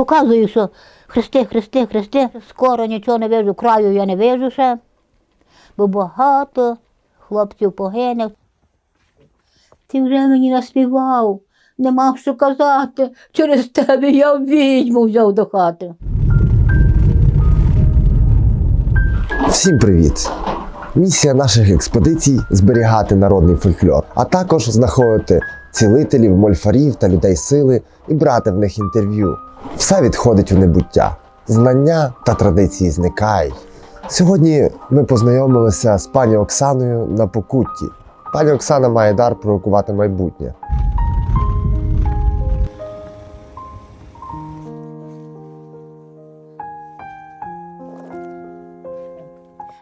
Показую, що хрести, хрести, хрести. Скоро нічого не вижу, краю я не вижу ще, бо багато хлопців погине. Ти вже мені наспівав, нема що казати. Через тебе я відьму взяв до хати. Всім привіт! Місія наших експедицій зберігати народний фольклор, а також знаходити цілителів, мольфарів та людей сили і брати в них інтерв'ю. Все відходить у небуття. Знання та традиції зникають. Сьогодні ми познайомилися з пані Оксаною на Покутті. Пані Оксана має дар пророкувати майбутнє.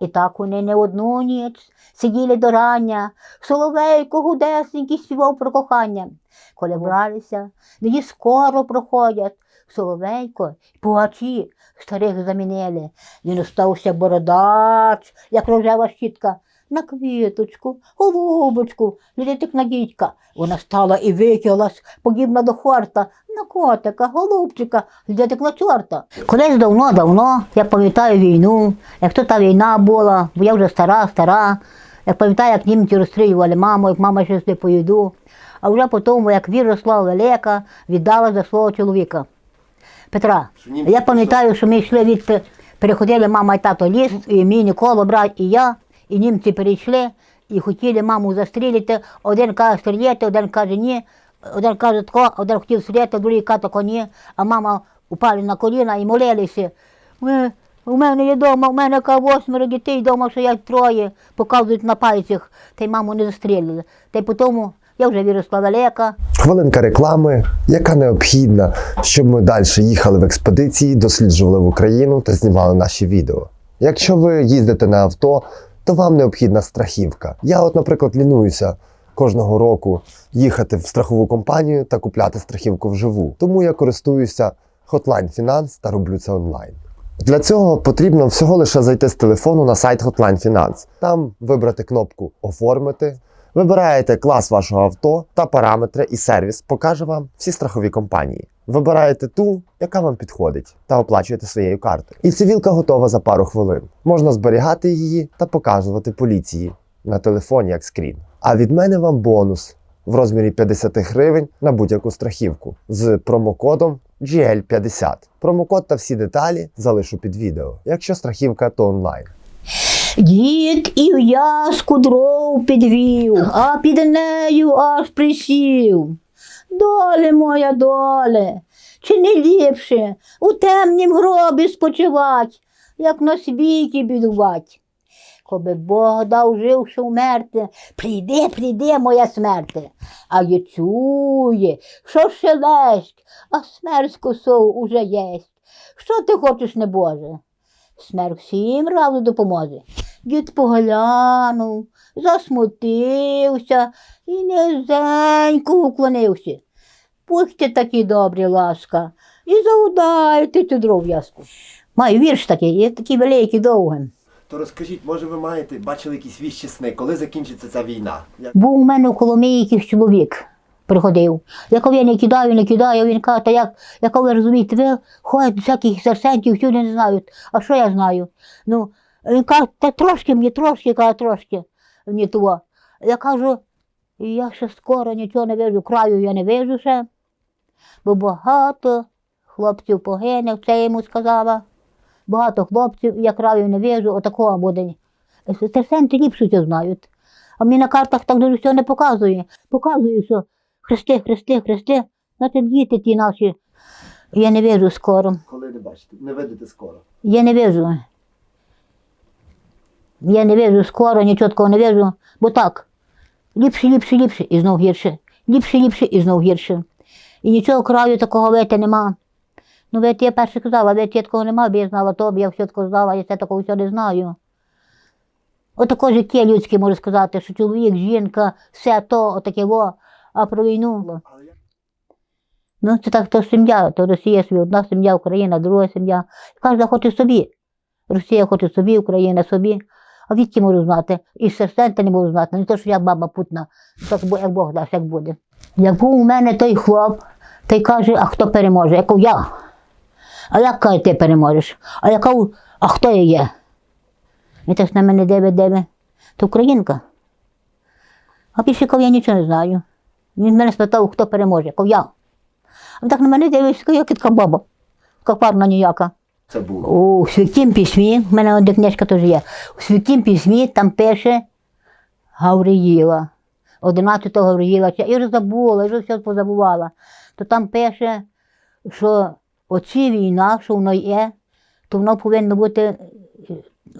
І так вони не одну ніч сиділи до рання, соловейко гудесенький співав про кохання. Коли бралися, тоді скоро проходять. Соловейко пугачі старих замінили. Він остався бородач, як рожева щітка. На квіточку, голубочку, літик на дідька. Вона стала і викилась, подібна до хорта, на котика, голубчика, глядик на чорта. Колись давно-давно, я пам'ятаю війну, як то та війна була, бо я вже стара, стара. Я пам'ятаю, як німці розстрілювали маму, як мама щось не поїду. А вже потім, як віросла велика, віддала за свого чоловіка. Петра, я пам'ятаю, що ми йшли від переходили мама і тато ліс, і мій Нікола, брат, і я, і німці перейшли, і хотіли маму застрілити. Один каже стріляти, один каже ні, один каже тако, один хотів стріляти, другий каже тако ні, а мама упали на коліна і молилися. Ми, у мене є вдома, у мене каже, восьмеро дітей вдома, що я троє, показують на пальцях, та й маму не застрілили. Та й потім я вже виросла велика. Хвилинка реклами, яка необхідна, щоб ми далі їхали в експедиції, досліджували в Україну та знімали наші відео. Якщо ви їздите на авто, то вам необхідна страхівка. Я, от, наприклад, лінуюся кожного року їхати в страхову компанію та купляти страхівку вживу. Тому я користуюся Hotline Finance та роблю це онлайн. Для цього потрібно всього лише зайти з телефону на сайт Hotline Finance. Там вибрати кнопку Оформити. Вибираєте клас вашого авто та параметри і сервіс покаже вам всі страхові компанії. Вибираєте ту, яка вам підходить, та оплачуєте своєю картою. І цивілка готова за пару хвилин. Можна зберігати її та показувати поліції на телефоні як скрін. А від мене вам бонус в розмірі 50 гривень на будь-яку страхівку з промокодом GL50. Промокод та всі деталі залишу під відео. Якщо страхівка, то онлайн. Дід і в'язку дров підвів, а під нею аж присів. Доле моя доле, чи не ліпше у темнім гробі спочивать, як на світі бідувать. Коби Бог дав живши вмерти, прийди, прийди, моя смерти. А я чує, що шелесть, а смерть косов уже єсть. Що ти хочеш, небоже? Смерть всім разом допоможе. Дід поглянув, засмутився і низенько уклонився. Будьте такі добрі, ласка, і заудайте цю дров'язку. Маю вірш такий, є такий великий довгий. То розкажіть, може ви маєте бачили якісь віщі сни, коли закінчиться ця війна? Був у мене в Коломиї якийсь чоловік приходив. Я я не кидаю, не кидаю, він каже, та як, як ви розумієте, ви ходять всяких серсентів, всюди не знають. А що я знаю? Ну, він каже, та трошки мені, трошки, каже, трошки мені того. Я кажу, я ще скоро нічого не вижу, краю я не вижу ще, бо багато хлопців погине, це йому сказала. Багато хлопців, я краю не вижу, отакого буде. Серсенти ліпше це знають. А мені на картах так дуже все не показує. Показує, що хрести, хрести, хрести. Значить, діти ті наші. Я не вижу скоро. Коли не бачите, не видите скоро. Я не вижу. Я не вижу скоро, нічого такого не вижу. Бо так. Ліпше, ліпше, ліпше і знов гірше. Ліпше, ліпше і знов гірше. І нічого краю такого вити нема. Ну, вити я перше казала, вити я такого нема, бо я знала то, бо я все тако знала, я це такого все не знаю. Отако життя людське можу сказати, що чоловік, жінка, все то, отаке во, а про війну. Ну, це так, то сім'я, то Росія собі, одна сім'я, Україна, друга сім'я. Кожна хоче собі. Росія хоче собі, Україна собі. А відки можу знати? І серцента не можу знати. Не то, що я баба путна, так як Бог дасть, як буде. Як був у мене той хлоп, той каже, а хто переможе? Я кажу, я. А як каже, ти переможеш? А яка, у- а хто я є? Він теж на мене диви, диви. То українка. А кав я нічого не знаю. Він мене спитав, хто переможе. Кав я. А він так на мене дивився, я така баба. Така парна ніяка. Це було. У святім письмі, в мене одна книжка теж є. У святім письмі там пише Гавриїла. 11 Гавриїла. Я вже забула, я вже все позабувала. То там пише, що оці війна, що воно є, то воно повинно бути, е,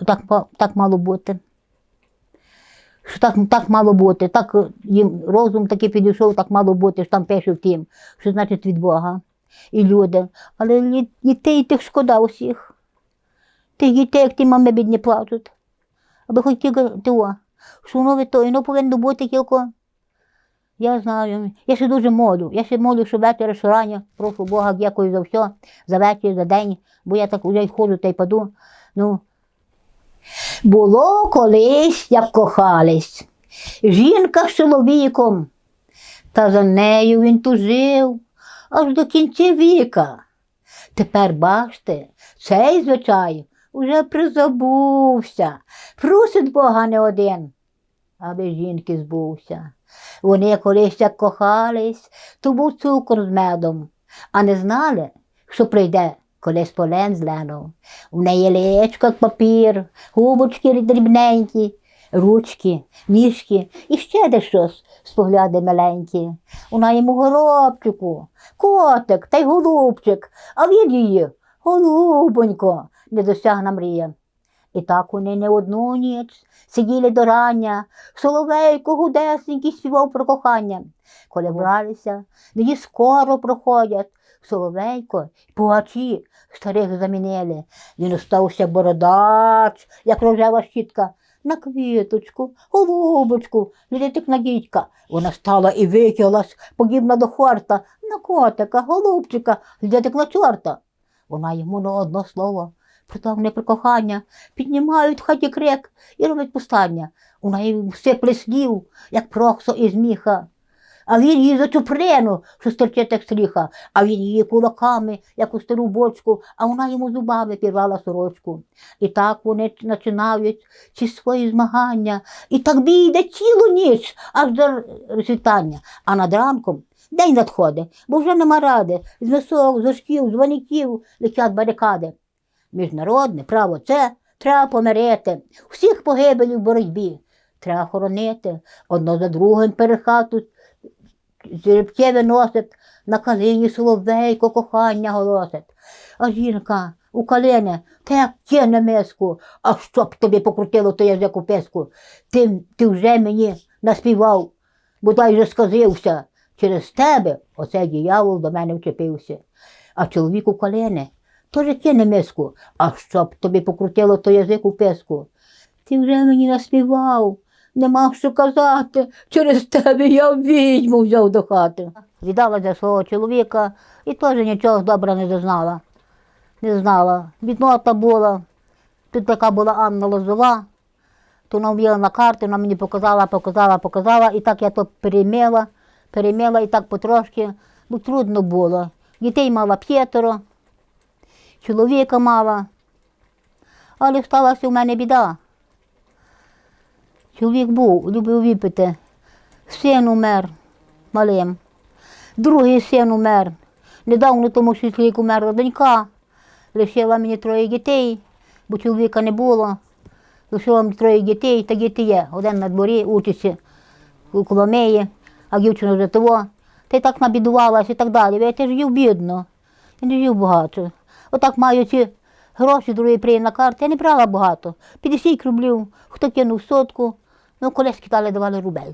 так, так мало бути. Що так, так мало бути, так е, їм розум такий підійшов, так мало бути, що там пише в тім, що значить від Бога і люди. Але дітей тих шкода усіх. Тих дітей, як ті мами бідні плачуть. Аби хоч тільки того, що воно від того, воно повинно бути тільки. Я знаю, я ще дуже молю. Я ще молю, що вечора, що рання, прошу Бога, дякую за все, за вечір, за день, бо я так вже й ходжу та й паду. Ну, було колись, як кохались. Жінка з чоловіком, та за нею він тужив аж до кінця віка. Тепер бачте, цей звичай уже призабувся, просить Бога не один, аби жінки збувся. Вони колись як кохались, то був цукор з медом, а не знали, що прийде колись полен з. У неї личко, як папір, губочки дрібненькі, ручки, ніжки і ще де щось спогляди миленькі. Вона йому горобчику, котик та й голубчик, а він її, голубонько, недосяжна мрія. І так вони не одну ніч сиділи до рання, соловейко гудесенький співав про кохання. Коли бралися, тоді скоро проходять. Соловейко й пугачі старих замінили. Він остався бородач, як рожева щітка, на квіточку, голубочку, глядить на дідька. Вона стала і викилась, подібна до хорта, на котика, голубчика, глядить на чорта. Вона йому на одно слово, притягне про кохання, піднімають в хаті крик і роблять повстання. Вона їм сипле слів, як проксо із міха. А він її за чуприну, що стерчить як стріха, а він її кулаками, як у стару бочку, а вона йому зубами пірвала сорочку. І так вони починають ці свої змагання, і так бійде цілу ніч, аж до світання. А над ранком день надходить, бо вже нема ради. З мисок, з ошків, з ваників летять барикади. Міжнародне право це треба помирити. Всіх погибелів в боротьбі. Треба хоронити, одно за другим перехату жеребці виносить, на калині соловейко кохання голосить. А жінка у калини, як кине миску, а щоб тобі покрутило то язик у писку. Ти, ти вже мені наспівав, бодай же сказився. Через тебе оцей діявол до мене вчепився. А чоловік у колени теж кине миску, а щоб тобі покрутило то язик у писку. Ти вже мені наспівав, нема що казати, через тебе я відьму взяв до хати. Віддала за свого чоловіка і теж нічого добре не дознала. Не знала. Біднота була. Тут така була Анна Лозова, то вона вміла на карти, вона мені показала, показала, показала, і так я то переймела, переймела і так потрошки, бо трудно було. Дітей мала п'ятеро, чоловіка мала, але сталася в мене біда. Чоловік був, любив випити. Син умер малим. Другий син умер. Недавно тому що чоловік умерла донька. Лишила мені троє дітей, бо чоловіка не було. Лишила мені троє дітей, та діти є. Один на дворі учиться у Коломиї, а дівчина вже того. Та й так набідувалася і так далі. Я ж жив бідно. Я не жив багато. Отак маю ці гроші, другий приїзд на карти. Я не брала багато. 50 рублів, хто кинув сотку, ну колись кидали, давали рубель.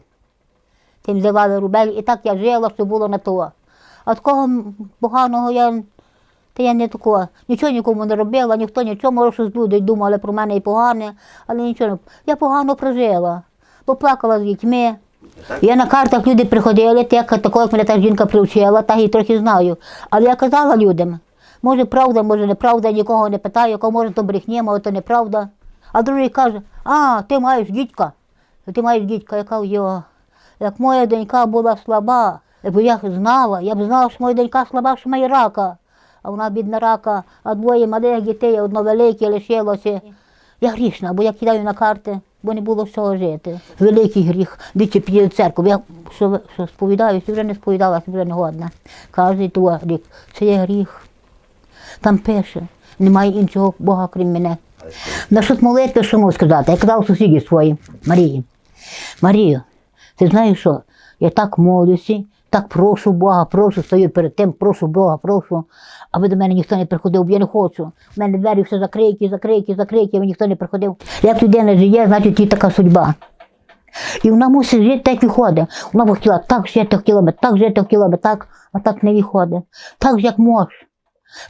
Тим давали рубель, і так я жила, що було на того. А такого поганого я, та я не такого. Нічого нікому не робила, ніхто нічого, може, щось люди думали про мене і погане, але нічого. не- Я погано прожила, поплакала з дітьми. Я на картах люди приходили, так, такого, як мене та жінка привчила, так і трохи знаю. Але я казала людям, може правда, може неправда, нікого не питаю, кого може то брехня, може то неправда. А другий каже, а, ти маєш дітька. Ти маєш дітька, я кажу, йо. Як моя донька була слаба, якби я знала, я б знала, що моя донька слаба, що має рака. а вона бідна рака, а двоє малих дітей, одно велике лишилося. Я грішна, бо я кидаю на карти, бо не було чого жити. Великий гріх. Дивіться, піде в церкву. Я що, що сповідаюся, вже не сповідалася, вже не годна. Каже, то рік, це є гріх. Там пише, немає іншого Бога, крім мене. На Насчет молитви, що можу сказати? Я казав сусіді своїм, Марії. Марію, ти знаєш що? Я так молюся, так прошу Бога, прошу, стою перед тим, прошу Бога, прошу. Аби до мене ніхто не приходив, я не хочу. У мене двері все закриті, закриті, закриті, аби ніхто не приходив. Як людина живе, значить їй така судьба. І вона мусить жити так і ходить. Вона б хотіла так жити хотіла би, так жити хотіла би, так, а так не виходить. Так як може.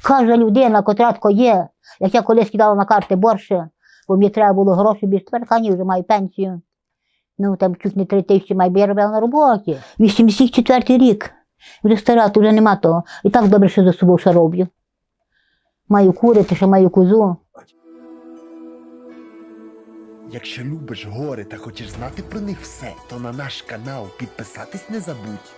Кожна людина, котра є, як я колись кидала на карти борше, бо мені треба було гроші тепер хані вже маю пенсію. Ну там чуть не три тисячі бо я робила на роботі. 84-й рік. Вже стара, то вже нема того. І так добре, що за собою ще роблю. Маю курити, ще маю козу. Якщо любиш гори та хочеш знати про них все, то на наш канал підписатись не забудь.